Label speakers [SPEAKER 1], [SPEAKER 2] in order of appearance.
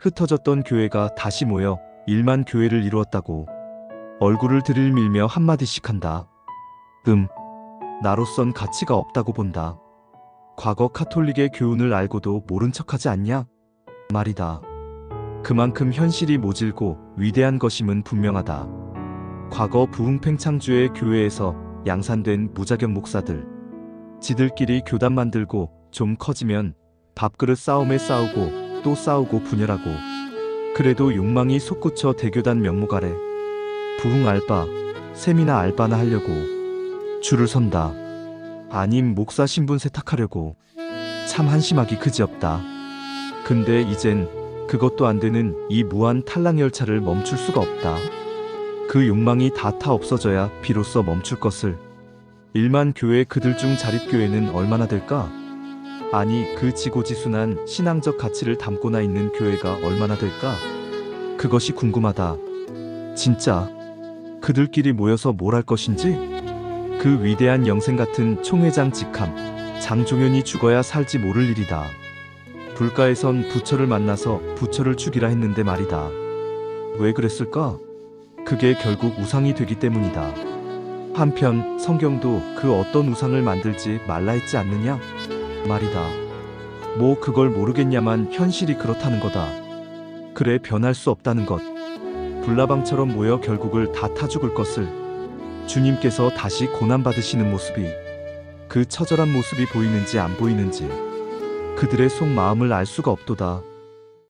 [SPEAKER 1] 흩어졌던 교회가 다시 모여 일만 교회를 이루었다고 얼굴을 들일밀며 한마디씩 한다. 음, 나로선 가치가 없다고 본다. 과거 카톨릭의 교훈을 알고도 모른 척하지 않냐? 말이다. 그만큼 현실이 모질고 위대한 것임은 분명하다. 과거 부흥팽창주의 교회에서 양산된 무자격 목사들. 지들끼리 교단 만들고 좀 커지면 밥그릇 싸움에 싸우고 또 싸우고 분열하고 그래도 욕망이 솟구쳐 대교단 명목 아래 부흥 알바, 세미나 알바나 하려고 줄을 선다. 아님 목사 신분 세탁하려고 참 한심하기 그지없다. 근데 이젠 그것도 안 되는 이 무한 탈락 열차를 멈출 수가 없다. 그 욕망이 다 타 없어져야 비로소 멈출 것을. 일만 교회 그들 중 자립교회는 얼마나 될까? 아니 그 지고지순한 신앙적 가치를 담고나 있는 교회가 얼마나 될까? 그것이 궁금하다. 진짜 그들끼리 모여서 뭘 할 것인지? 그 위대한 영생 같은 총회장 직함 장종현이 죽어야 살지 모를 일이다. 불가에선 부처를 만나서 부처를 죽이라 했는데 말이다. 왜 그랬을까? 그게 결국 우상이 되기 때문이다. 한편 성경도 그 어떤 우상을 만들지 말라 했지 않느냐? 말이다. 뭐 그걸 모르겠냐만 현실이 그렇다는 거다. 그래 변할 수 없다는 것. 불나방처럼 모여 결국을 다 타 죽을 것을 주님께서 다시 고난받으시는 모습이 그 처절한 모습이 보이는지 안 보이는지 그들의 속마음을 알 수가 없도다.